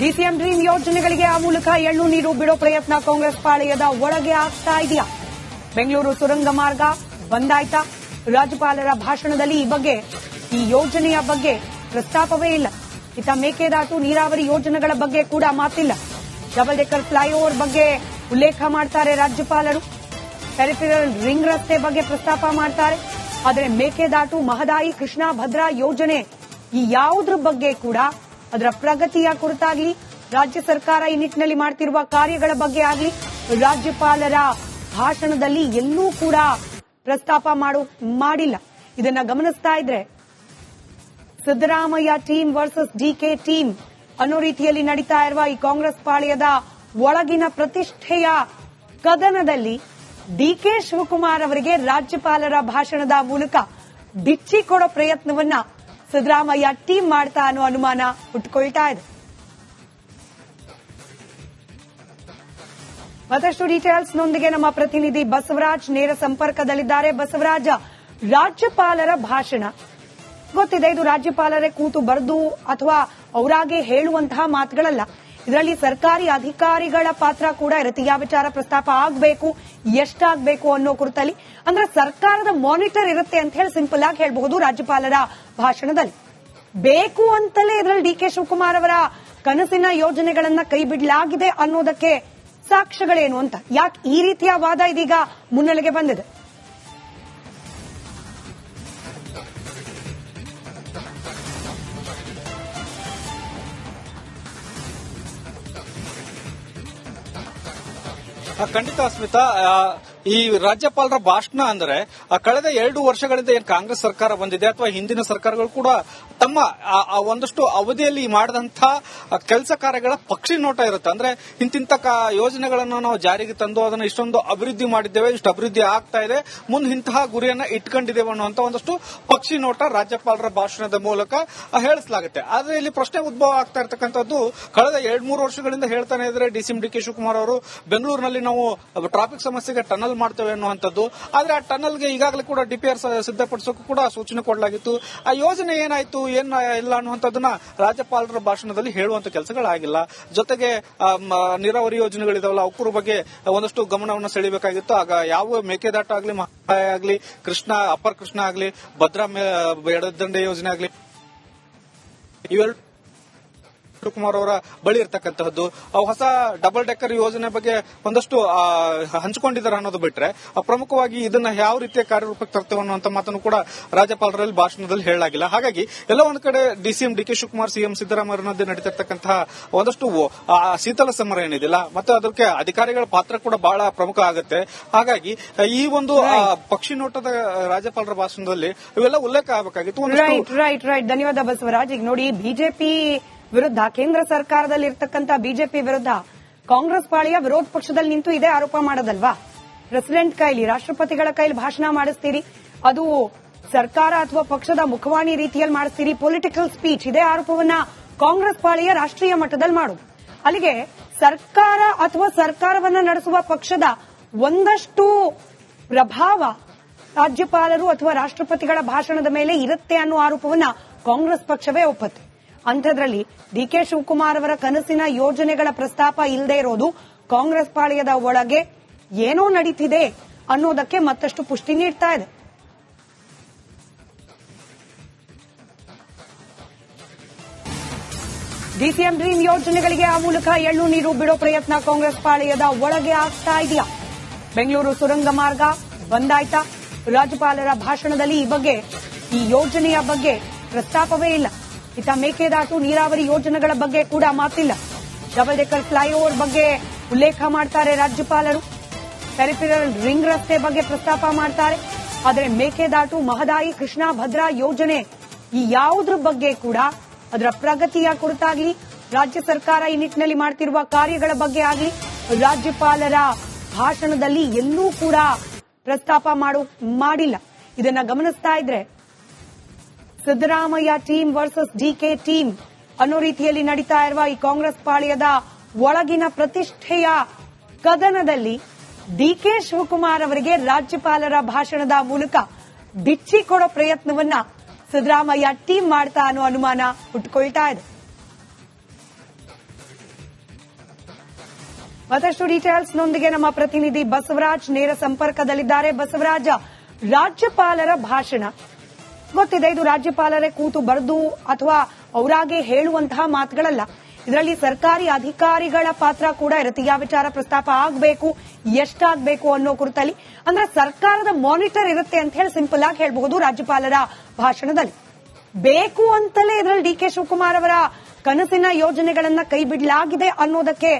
DCM dream ಯೋಜನೆಗಳಿಗೆ ಆ ಮೂಲಕ ಎಳ್ಳು ನೀರು ಬಿಡೋ ಪ್ರಯತ್ನ ಕಾಂಗ್ರೆಸ್ ಪಾಳೆಯದ ಒಳಗೆ ಆಗ್ತಾ ಇದೆಯಾ? ಬೆಂಗಳೂರು ಸುರಂಗ ಮಾರ್ಗ ಬಂದಾಯ್ತಾ? ರಾಜ್ಯಪಾಲರ ಭಾಷಣದಲ್ಲಿ ಈ ಬಗ್ಗೆ, ಈ ಯೋಜನೆಯ ಬಗ್ಗೆ ಪ್ರಸ್ತಾಪವೇ ಇಲ್ಲ. ಇತ್ತ ಮೇಕೆದಾಟು ನೀರಾವರಿ ಯೋಜನೆಗಳ ಬಗ್ಗೆ ಕೂಡ ಮಾತಿಲ್ಲ. ಡಬಲ್ ಡೆಕ್ಕರ್ ಫ್ಲೈಓವರ್ ಬಗ್ಗೆ ಉಲ್ಲೇಖ ಮಾಡ್ತಾರೆ ರಾಜ್ಯಪಾಲರು. ಪೆರಿಫೆರಲ್ ರಿಂಗ್ ರಸ್ತೆ ಬಗ್ಗೆ ಪ್ರಸ್ತಾಪ ಮಾಡ್ತಾರೆ. ಆದರೆ ಮೇಕೆದಾಟು ಮಹದಾಯಿ ಕೃಷ್ಣಾ ಭದ್ರಾ ಯೋಜನೆ ಈ ಯಾವುದ್ರ ಬಗ್ಗೆ ಕೂಡ ಅದರ ಪ್ರಗತಿಯ ಕುರಿತಾಗ್ಲಿ ರಾಜ್ಯ ಸರ್ಕಾರ ಈ ನಿಟ್ಟಿನಲ್ಲಿ ಮಾಡ್ತಿರುವ ಕಾರ್ಯಗಳ ಬಗ್ಗೆ ಆಗಲಿ ರಾಜ್ಯಪಾಲರ ಭಾಷಣದಲ್ಲಿ ಎಲ್ಲೂ ಕೂಡ ಪ್ರಸ್ತಾಪ ಮಾಡು, ಮಾಡಿಲ್ಲ. ಇದನ್ನ ಗಮನಿಸ್ತಾ ಇದ್ರೆ Siddaramaiah team versus D K team ಅನ್ನೋ ರೀತಿಯಲ್ಲಿ ನಡೀತಾ ಇರುವ ಈ ಕಾಂಗ್ರೆಸ್ ಪಾಳ್ಯದ ಒಳಗಿನ ಪ್ರತಿಷ್ಠೆಯ ಕದನದಲ್ಲಿ ಡಿಕೆ ಶಿವಕುಮಾರ್ ಅವರಿಗೆ ರಾಜ್ಯಪಾಲರ ಭಾಷಣದ ಮೂಲಕ ಬಿಚ್ಚಿಕೊಡೋ ಪ್ರಯತ್ನವನ್ನ ಸಿದ್ದರಾಮಯ್ಯ ಟೀಮ್ ಮಾಡ್ತಾ ಅನ್ನೋ ಅನುಮಾನ ಹುಟ್ಟುಕೊಳ್ತಾ ಇದೆ. ಮತ್ತಷ್ಟು ಡೀಟೇಲ್ಸ್ ನೊಂದಿಗೆ ನಮ್ಮ ಪ್ರತಿನಿಧಿ ಬಸವರಾಜ್ ನೇರ ಸಂಪರ್ಕದಲ್ಲಿದ್ದಾರೆ. ಬಸವರಾಜ, ರಾಜ್ಯಪಾಲರ ಭಾಷಣ. ಗೊತ್ತಿದೆ, ಇದು ರಾಜ್ಯಪಾಲರೇ ಕೂತು ಬರೆದು ಅಥವಾ ಅವರಾಗೆ ಹೇಳುವಂತಹ ಮಾತುಗಳಲ್ಲ. ಇದರಲ್ಲಿ ಸರ್ಕಾರಿ ಅಧಿಕಾರಿಗಳ ಪಾತ್ರ ಕೂಡ ಇರುತ್ತೆ. ಯಾವ ವಿಚಾರ ಪ್ರಸ್ತಾಪ ಆಗಬೇಕು, ಎಷ್ಟಾಗಬೇಕು ಅನ್ನೋ ಕುರಿತಲ್ಲಿ ಅಂದ್ರೆ ಸರ್ಕಾರದ ಮಾನಿಟರ್ ಇರುತ್ತೆ ಅಂತ ಹೇಳಿ ಸಿಂಪಲ್ ಆಗಿ ಹೇಳಬಹುದು ರಾಜ್ಯಪಾಲರ ಭಾಷಣದಲ್ಲಿ. ಬೇಕು ಅಂತಲೇ ಇದರಲ್ಲಿ ಡಿ ಕೆ ಶಿವಕುಮಾರ್ ಅವರ ಕನಸಿನ ಯೋಜನೆಗಳನ್ನ ಕೈ ಬಿಡಲಾಗಿದೆ ಅನ್ನೋದಕ್ಕೆ ಸಾಕ್ಷ್ಯಗಳೇನು ಅಂತ. ಯಾಕೆ ಈ ರೀತಿಯ ವಾದ ಇದೀಗ ಮುನ್ನೆಲೆಗೆ ಬಂದಿದೆ? ಖಂಡಿತ ಅಸ್ಮಿತಾ ಆ, ಈ ರಾಜ್ಯಪಾಲರ ಭಾಷಣ ಅಂದ್ರೆ ಕಳೆದ ಎರಡು ವರ್ಷಗಳಿಂದ ಏನ್ ಕಾಂಗ್ರೆಸ್ ಸರ್ಕಾರ ಬಂದಿದೆ ಅಥವಾ ಹಿಂದಿನ ಸರ್ಕಾರಗಳು ಕೂಡ ತಮ್ಮ ಒಂದಷ್ಟು ಅವಧಿಯಲ್ಲಿ ಮಾಡಿದಂತ ಕೆಲಸ ಕಾರ್ಯಗಳ ಪಕ್ಷಿ ನೋಟ ಇರುತ್ತೆ. ಅಂದ್ರೆ ಇಂತಿಂತ ಯೋಜನೆಗಳನ್ನು ನಾವು ಜಾರಿಗೆ ತಂದು ಅದನ್ನ ಇಷ್ಟೊಂದು ಅಭಿವೃದ್ಧಿ ಮಾಡಿದ್ದೇವೆ, ಇಷ್ಟು ಅಭಿವೃದ್ಧಿ ಆಗ್ತಾ ಇದೆ, ಮುಂದೆ ಇಂತಹ ಗುರಿಯನ್ನ ಇಟ್ಕೊಂಡಿದ್ದೇವೆ ಅನ್ನುವಂತ ಒಂದಷ್ಟು ಪಕ್ಷಿ ನೋಟ ರಾಜ್ಯಪಾಲರ ಭಾಷಣದ ಮೂಲಕ ಹೇಳಿಸಲಾಗುತ್ತೆ. ಆದ್ರೆ ಇಲ್ಲಿ ಪ್ರಶ್ನೆ ಉದ್ಭವ ಆಗ್ತಾ ಇರತಕ್ಕಂಥದ್ದು, ಕಳೆದ ಎರಡ್ ಮೂರು ವರ್ಷಗಳಿಂದ ಹೇಳ್ತಾನೆ ಇದ್ರೆ ಡಿಸಿಎಂ ಡಿ ಕೆ ಶಿವಕುಮಾರ್ ಅವರು, ಬೆಂಗಳೂರಿನಲ್ಲಿ ನಾವು ಟ್ರಾಫಿಕ್ ಸಮಸ್ಯೆಗೆ ಟನಲ್ ಮಾಡ್ತೇವೆ ಅನ್ನುವಂಥದ್ದು. ಆದ್ರೆ ಆ ಟನಲ್ಗೆ ಈಗಾಗಲೇ ಕೂಡ ಡಿಪಿಆರ್ ಸಿದ್ಧಪಡಿಸೋಕೆ ಕೂಡ ಸೂಚನೆ ಕೊಡಲಾಗಿತ್ತು. ಆ ಯೋಜನೆ ಏನಾಯ್ತು, ಏನ್ ಇಲ್ಲ ಅನ್ನುವಂಥದ್ದನ್ನ ರಾಜ್ಯಪಾಲರ ಭಾಷಣದಲ್ಲಿ ಹೇಳುವಂತ ಕೆಲಸಗಳಾಗಿಲ್ಲ. ಜೊತೆಗೆ ನೀರಾವರಿ ಯೋಜನೆಗಳಿದಾವಲ್ಲ ಅವಕ್ಕೂರ ಬಗ್ಗೆ ಒಂದಷ್ಟು ಗಮನವನ್ನು ಸೆಳಿಬೇಕಾಗಿತ್ತು. ಆಗ ಯಾವ ಮೇಕೆದಾಟ ಆಗಲಿ ಮಹಾಯ ಆಗ್ಲಿ, ಕೃಷ್ಣ ಅಪ್ಪರ್ ಕೃಷ್ಣ ಆಗಲಿ, ಭದ್ರಾ ಎಡದಂಡೆ ಯೋಜನೆ ಆಗಲಿ ಇವೆರಡು ಶಿವಕುಮಾರ್ ಅವರ ಬಳಿ ಇರತಕ್ಕಂತಹದ್ದು. ಹೊಸ ಡಬಲ್ ಡೆಕ್ಕರ್ ಯೋಜನೆ ಬಗ್ಗೆ ಒಂದಷ್ಟು ಹಂಚಿಕೊಂಡಿದ್ದಾರೆ ಅನ್ನೋದು ಬಿಟ್ರೆ ಪ್ರಮುಖವಾಗಿ ಇದನ್ನ ಯಾವ ರೀತಿಯ ಕಾರ್ಯರೂಪಕ್ಕೆ ತರ್ತೇವೆ ಅನ್ನುವಂತ ಮಾತನ್ನು ಕೂಡ ರಾಜ್ಯಪಾಲರಲ್ಲಿ ಭಾಷಣದಲ್ಲಿ ಹೇಳಲಾಗಿಲ್ಲ. ಹಾಗಾಗಿ ಎಲ್ಲ ಒಂದ್ ಕಡೆ DCM D K Shivakumar CM ಸಿದ್ದರಾಮಯ್ಯನದ್ದೇ ನಡೀತಿರ್ತಕ್ಕಂತಹ ಒಂದಷ್ಟು ಆ, ಶೀತಲ ಸಮರ ಏನಿದಿಲ್ಲ ಮತ್ತೆ ಅದಕ್ಕೆ ಅಧಿಕಾರಿಗಳ ಪಾತ್ರ ಕೂಡ ಬಹಳ ಪ್ರಮುಖ ಆಗುತ್ತೆ. ಹಾಗಾಗಿ ಈ ಒಂದು ಪಕ್ಷಿ ನೋಟದ ರಾಜ್ಯಪಾಲರ ಭಾಷಣದಲ್ಲಿ ಇವೆಲ್ಲ ಉಲ್ಲೇಖ ಆಗಬೇಕಾಗಿತ್ತು. ರೈಟ್ ರೈಟ್ ರೈಟ್ ಧನ್ಯವಾದ ಬಸವರಾಜ್. ಈಗ ನೋಡಿ ಬಿಜೆಪಿ ವಿರುದ್ಧ ಕೇಂದ್ರ ಸರ್ಕಾರದಲ್ಲಿ ಇರ್ತಕ್ಕಂಥ ಬಿಜೆಪಿ ವಿರುದ್ಧ ಕಾಂಗ್ರೆಸ್ ಪಾಳಿಯ ವಿರೋಧ ಪಕ್ಷದಲ್ಲಿ ನಿಂತು ಇದೇ ಆರೋಪ ಮಾಡೋದಲ್ವಾ? ಪ್ರೆಸಿಡೆಂಟ್ ಕೈಲಿ ರಾಷ್ಟ್ರಪತಿಗಳ ಕೈಲಿ ಭಾಷಣ ಮಾಡಿಸ್ತೀರಿ, ಅದು ಸರ್ಕಾರ ಅಥವಾ ಪಕ್ಷದ ಮುಖವಾಣಿ ರೀತಿಯಲ್ಲಿ ಮಾಡಿಸ್ತೀರಿ ಪೊಲಿಟಿಕಲ್ ಸ್ಪೀಚ್ ಇದೇ ಆರೋಪವನ್ನ ಕಾಂಗ್ರೆಸ್ ಪಾಳಿಯ ರಾಷ್ಟ್ರೀಯ ಮಟ್ಟದಲ್ಲಿ ಮಾಡು. ಅಲ್ಲಿಗೆ ಸರ್ಕಾರ ಅಥವಾ ಸರ್ಕಾರವನ್ನ ನಡೆಸುವ ಪಕ್ಷದ ಒಂದಷ್ಟು ಪ್ರಭಾವ ರಾಜ್ಯಪಾಲರು ಅಥವಾ ರಾಷ್ಟ್ರಪತಿಗಳ ಭಾಷಣದ ಮೇಲೆ ಇರುತ್ತೆ ಅನ್ನೋ ಆರೋಪವನ್ನ ಕಾಂಗ್ರೆಸ್ ಪಕ್ಷವೇ ಒಪ್ಪತ್ತೆ. ಅಂಥದ್ರಲ್ಲಿ ಡಿ ಕೆ ಶಿವಕುಮಾರ್ ಅವರ ಕನಸಿನ ಯೋಜನೆಗಳ ಪ್ರಸ್ತಾಪ ಇಲ್ಲದೆ ಇರೋದು ಕಾಂಗ್ರೆಸ್ ಪಾಳ್ಯದ ಒಳಗೆ ಏನೋ ನಡೀತಿದೆ ಅನ್ನೋದಕ್ಕೆ ಮತ್ತಷ್ಟು ಪುಷ್ಟಿ ನೀಡ್ತಾ ಇದೆ. ಡಿಸಿಎಂ ಡ್ರೀಮ್ ಯೋಜನೆಗಳಿಗೆ ಆ ಮೂಲಕ ಎಳ್ಳು ನೀರು ಬಿಡೋ ಪ್ರಯತ್ನ ಕಾಂಗ್ರೆಸ್ ಪಾಳ್ಯದ ಒಳಗೆ ಆಗ್ತಾ ಇದೆಯಾ? ಬೆಂಗಳೂರು ಸುರಂಗ ಮಾರ್ಗ ಬಂದಾಯ್ತಾ? ರಾಜ್ಯಪಾಲರ ಭಾಷಣದಲ್ಲಿ ಈ ಬಗ್ಗೆ, ಈ ಯೋಜನೆಯ ಬಗ್ಗೆ ಪ್ರಸ್ತಾಪವೇ ಇಲ್ಲ. ಇತ್ತ ಮೇಕೆದಾಟು ನೀರಾವರಿ ಯೋಜನೆಗಳ ಬಗ್ಗೆ ಕೂಡ ಮಾತಿಲ್ಲ. ಡಬಲ್ ಡೆಕ್ಕರ್ ಫ್ಲೈಓವರ್ ಬಗ್ಗೆ ಉಲ್ಲೇಖ ಮಾಡ್ತಾರೆ ರಾಜ್ಯಪಾಲರು. ಪೆರಿಫೆರಲ್ ರಿಂಗ್ ರಸ್ತೆ ಬಗ್ಗೆ ಪ್ರಸ್ತಾಪ ಮಾಡ್ತಾರೆ. ಆದರೆ ಮೇಕೆದಾಟು ಮಹದಾಯಿ ಕೃಷ್ಣಾ ಭದ್ರಾ ಯೋಜನೆ ಈ ಯಾವುದ್ರ ಬಗ್ಗೆ ಕೂಡ ಅದರ ಪ್ರಗತಿಯ ಕುರಿತಾಗ್ಲಿ, ರಾಜ್ಯ ಸರ್ಕಾರ ಈ ನಿಟ್ಟಿನಲ್ಲಿ ಮಾಡ್ತಿರುವ ಕಾರ್ಯಗಳ ಬಗ್ಗೆ ಆಗಲಿ, ರಾಜ್ಯಪಾಲರ ಭಾಷಣದಲ್ಲಿ ಎಲ್ಲೂ ಕೂಡ ಪ್ರಸ್ತಾಪ ಮಾಡು, ಮಾಡಿಲ್ಲ. ಇದನ್ನ ಗಮನಿಸ್ತಾ ಇದ್ರೆ Siddaramaiah team versus D K team. ಅನ್ನೋ ರೀತಿಯಲ್ಲಿ ನಡೀತಾ ಇರುವ ಈ ಕಾಂಗ್ರೆಸ್ ಪಾಳ್ಯದ ಒಳಗಿನ ಪ್ರತಿಷ್ಠೆಯ ಕದನದಲ್ಲಿ ಡಿಕೆ ಶಿವಕುಮಾರ್ ಅವರಿಗೆ ರಾಜ್ಯಪಾಲರ ಭಾಷಣದ ಮೂಲಕ ಬಿಚ್ಚಿ ಕೊಡೋ ಪ್ರಯತ್ನವನ್ನ ಸಿದ್ದರಾಮಯ್ಯ ಟೀಮ್ ಮಾಡ್ತಾ ಅನ್ನೋ ಅನುಮಾನ ಹುಟ್ಟುಕೊಳ್ತಾ ಇದೆ. ಮತ್ತಷ್ಟು ಡೀಟೇಲ್ಸ್ ನೊಂದಿಗೆ ನಮ್ಮ ಪ್ರತಿನಿಧಿ ಬಸವರಾಜ್ ನೇರ ಸಂಪರ್ಕದಲ್ಲಿದ್ದಾರೆ. ಬಸವರಾಜ, ರಾಜ್ಯಪಾಲರ ಭಾಷಣ. ಗೊತ್ತಿದೆ, ಇದು ರಾಜ್ಯಪಾಲರೇ ಕೂತು ಬರೆದು ಅಥವಾ ಅವರಾಗೆ ಹೇಳುವಂತಹ ಮಾತುಗಳಲ್ಲ. ಇದರಲ್ಲಿ ಸರ್ಕಾರಿ ಅಧಿಕಾರಿಗಳ ಪಾತ್ರ ಕೂಡ ಇರುತ್ತೆ. ಯಾವ ವಿಚಾರ ಪ್ರಸ್ತಾಪ ಆಗಬೇಕು, ಎಷ್ಟಾಗಬೇಕು ಅನ್ನೋ ಕುರಿತಲ್ಲಿ. ಅಂದ್ರೆ ಸರ್ಕಾರದ ಮಾನಿಟರ್ ಇರುತ್ತೆ ಅಂತ ಹೇಳಿ ಸಿಂಪಲ್ ಆಗಿ ಹೇಳಬಹುದು ರಾಜ್ಯಪಾಲರ ಭಾಷಣದಲ್ಲಿ. ಬೇಕು ಅಂತಲೇ ಇದರಲ್ಲಿ ಡಿ ಕೆ ಶಿವಕುಮಾರ್ ಅವರ ಕನಸಿನ ಯೋಜನೆಗಳನ್ನ ಕೈ ಬಿಡಲಾಗಿದೆ ಅನ್ನೋದಕ್ಕೆ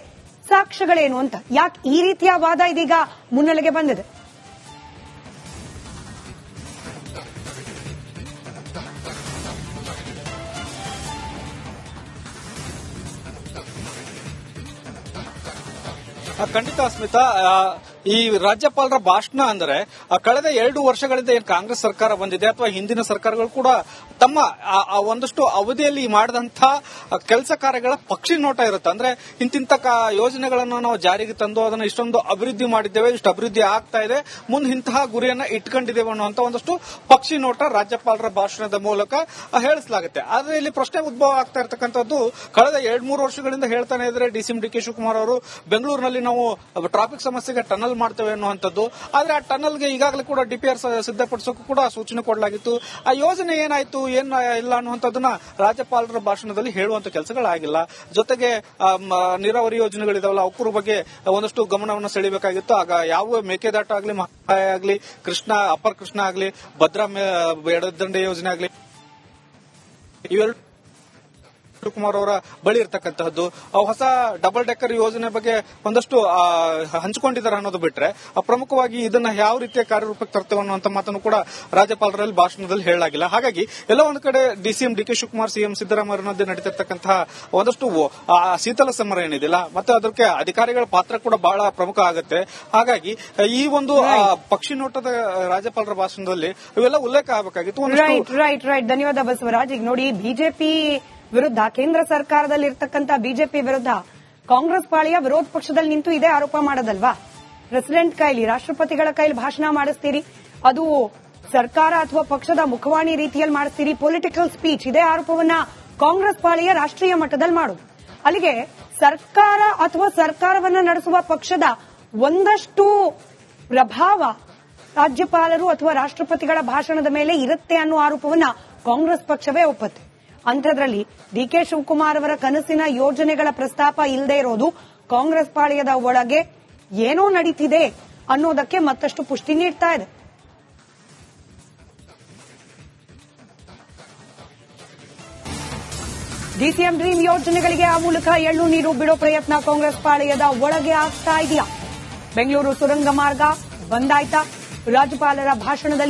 ಸಾಕ್ಷ್ಯಗಳೇನು ಅಂತ. ಯಾಕೆ ಈ ರೀತಿಯ ವಾದ ಇದೀಗ ಮುನ್ನೆಲೆಗೆ ಬಂದಿದೆ? ಖಂಡಿತ ಸ್ಮಿತಾ ಈ ರಾಜ್ಯಪಾಲರ ಭಾಷಣ ಅಂದ್ರೆ ಕಳೆದ ಎರಡು ವರ್ಷಗಳಿಂದ ಏನ್ ಕಾಂಗ್ರೆಸ್ ಸರ್ಕಾರ ಬಂದಿದೆ ಅಥವಾ ಹಿಂದಿನ ಸರ್ಕಾರಗಳು ಕೂಡ ತಮ್ಮ ಒಂದಷ್ಟು ಅವಧಿಯಲ್ಲಿ ಮಾಡಿದಂತ ಕೆಲಸ ಕಾರ್ಯಗಳ ಪಕ್ಷಿ ನೋಟ ಇರುತ್ತೆ. ಅಂದ್ರೆ ಇಂತಿಂತ ಯೋಜನೆಗಳನ್ನು ನಾವು ಜಾರಿಗೆ ತಂದು ಅದನ್ನು ಇಷ್ಟೊಂದು ಅಭಿವೃದ್ಧಿ ಮಾಡಿದ್ದೇವೆ, ಇಷ್ಟು ಅಭಿವೃದ್ಧಿ ಆಗ್ತಾ ಇದೆ, ಮುಂದೆ ಇಂತಹ ಗುರಿಯನ್ನ ಇಟ್ಕೊಂಡಿದ್ದೇವೆ ಅನ್ನುವಂತ ಒಂದಷ್ಟು ಪಕ್ಷಿ ನೋಟ ರಾಜ್ಯಪಾಲರ ಭಾಷಣದ ಮೂಲಕ ಹೇಳಿಸಲಾಗುತ್ತೆ. ಆದ್ರೆ ಇಲ್ಲಿ ಪ್ರಶ್ನೆ ಉದ್ಭವ ಆಗ್ತಾ ಇರತಕ್ಕಂಥದ್ದು, ಕಳೆದ ಎರಡ್ ಮೂರು ವರ್ಷಗಳಿಂದ ಹೇಳ್ತಾನೆ ಇದ್ರೆ D C D K Shivakumar ಅವರು, ಬೆಂಗಳೂರಿನಲ್ಲಿ ನಾವು ಟ್ರಾಫಿಕ್ ಸಮಸ್ಯೆಗೆ ಟನಲ್ ಮಾಡ್ತೇವೆ ಅನ್ನುವಂಥದ್ದು. ಆದ್ರೆ ಆ ಟನಲ್ಗೆ ಈಗಾಗಲೇ ಕೂಡ ಡಿಪಿಆರ್ ಸಿದ್ಧಪಡಿಸೋಕೆ ಕೂಡ ಸೂಚನೆ ಕೊಡಲಾಗಿತ್ತು. ಆ ಯೋಜನೆ ಏನಾಯ್ತು, ಏನ್ ಇಲ್ಲ ಅನ್ನುವಂಥದ್ದನ್ನ ರಾಜ್ಯಪಾಲರ ಭಾಷಣದಲ್ಲಿ ಹೇಳುವಂತ ಕೆಲಸಗಳಾಗಿಲ್ಲ. ಜೊತೆಗೆ ನೀರಾವರಿ ಯೋಜನೆಗಳಿದಾವಲ್ಲ ಅವಕ್ಕೂರ ಬಗ್ಗೆ ಒಂದಷ್ಟು ಗಮನವನ್ನು ಸೆಳಿಬೇಕಾಗಿತ್ತು. ಆಗ ಯಾವ ಮೇಕೆದಾಟ ಆಗಲಿ ಮಹಾಯ ಆಗಲಿ, ಕೃಷ್ಣ ಅಪ್ಪರ್ ಕೃಷ್ಣ ಆಗಲಿ, ಭದ್ರಾ ಎಡದಂಡೆ ಯೋಜನೆ ಆಗಲಿ, ಇವೆರಡು ಶಿವಕುಮಾರ್ ಅವರ ಬಳಿ ಇರತಕ್ಕಂತಹದ್ದು. ಆ ಹೊಸ ಡಬಲ್ ಡೆಕ್ಕರ್ ಯೋಜನೆ ಬಗ್ಗೆ ಒಂದಷ್ಟು ಹಂಚಿಕೊಂಡಿದ್ದಾರೆ ಅನ್ನೋದು ಬಿಟ್ರೆ ಆ, ಪ್ರಮುಖವಾಗಿ ಇದನ್ನ ಯಾವ ರೀತಿಯ ಕಾರ್ಯರೂಪಕ್ಕೆ ತರ್ತೇವೆ ಅನ್ನುವಂತ ಮಾತನ್ನು ಕೂಡ ರಾಜ್ಯಪಾಲರಲ್ಲಿ ಭಾಷಣದಲ್ಲಿ ಹೇಳಲಾಗಿಲ್ಲ. ಹಾಗಾಗಿ ಎಲ್ಲ ಒಂದು ಕಡೆ DCM D K Shivakumar CM Siddaramaiah ಮಧ್ಯೆ ನಡೀತಿರ್ತಕ್ಕಂತಹ ಒಂದಷ್ಟು ಆ, ಶೀತಲ ಸಮರ ಏನಿದೆಯಲ್ಲ ಮತ್ತೆ ಅದಕ್ಕೆ ಅಧಿಕಾರಿಗಳ ಪಾತ್ರ ಕೂಡ ಬಹಳ ಪ್ರಮುಖ ಆಗುತ್ತೆ. ಹಾಗಾಗಿ ಈ ಒಂದು ಪಕ್ಷಿ ನೋಟದ ರಾಜ್ಯಪಾಲರ ಭಾಷಣದಲ್ಲಿ ಇವೆಲ್ಲ ಉಲ್ಲೇಖ ಆಗಬೇಕಾಗಿತ್ತು. ರೈಟ್ ರೈಟ್ ರೈಟ್ ಧನ್ಯವಾದ ಬಸವರಾಜ್. ಈಗ ನೋಡಿ ಬಿಜೆಪಿ ವಿರುದ್ಧ ಕೇಂದ್ರ ಸರ್ಕಾರದಲ್ಲಿ ಇರ್ತಕ್ಕಂಥ ಬಿಜೆಪಿ ವಿರುದ್ಧ ಕಾಂಗ್ರೆಸ್ ಪಾಳಿಯ ವಿರೋಧ ಪಕ್ಷದಲ್ಲಿ ನಿಂತು ಇದೇ ಆರೋಪ ಮಾಡೋದಲ್ವಾ? ಪ್ರೆಸಿಡೆಂಟ್ ಕೈಲಿ ರಾಷ್ಟ್ರಪತಿಗಳ ಕೈಲಿ ಭಾಷಣ ಮಾಡಿಸ್ತೀರಿ? ಅದು ಸರ್ಕಾರ ಅಥವಾ ಪಕ್ಷದ ಮುಖವಾಣಿ ರೀತಿಯಲ್ಲಿ ಮಾಡಿಸ್ತೀರಿ? ಪೊಲಿಟಿಕಲ್ ಸ್ಪೀಚ್ ಇದೇ ಆರೋಪವನ್ನ ಕಾಂಗ್ರೆಸ್ ಪಾಳಿಯ ರಾಷ್ಟ್ರೀಯ ಮಟ್ಟದಲ್ಲಿ ಮಾಡು. ಅಲ್ಲಿಗೆ ಸರ್ಕಾರ ಅಥವಾ ಸರ್ಕಾರವನ್ನ ನಡೆಸುವ ಪಕ್ಷದ ಒಂದಷ್ಟು ಪ್ರಭಾವ ರಾಜ್ಯಪಾಲರು ಅಥವಾ ರಾಷ್ಟ್ರಪತಿಗಳ ಭಾಷಣದ ಮೇಲೆ ಇರುತ್ತೆ ಅನ್ನೋ ಆರೋಪವನ್ನ ಕಾಂಗ್ರೆಸ್ ಪಕ್ಷವೇ ಒಪ್ಪತ್ತೆ. ಅಂಥದ್ರಲ್ಲಿ ಡಿ ಕೆ ಶಿವಕುಮಾರ್ ಅವರ ಕನಸಿನ ಯೋಜನೆಗಳ ಪ್ರಸ್ತಾಪ ಇಲ್ಲದೆ ಇರೋದು ಕಾಂಗ್ರೆಸ್ ಪಾಳ್ಯದ ಒಳಗೆ ಏನೋ ನಡೀತಿದೆ ಅನ್ನೋದಕ್ಕೆ ಮತ್ತಷ್ಟು ಪುಷ್ಟಿ ನೀಡ್ತಾ ಇದೆ. ಡಿಸಿಎಂ ಡ್ರೀಮ್ ಯೋಜನೆಗಳಿಗೆ ಆ ಮೂಲಕ ಎಳ್ಳು ನೀರು ಬಿಡೋ ಪ್ರಯತ್ನ ಕಾಂಗ್ರೆಸ್ ಪಾಳೆಯದ ಒಳಗೆ ಆಗ್ತಾ ಇದೆಯಾ? ಬೆಂಗಳೂರು ಸುರಂಗ ಮಾರ್ಗ ಬಂದಾಯ್ತಾ ರಾಜ್ಯಪಾಲರ ಭಾಷಣದಲ್ಲಿ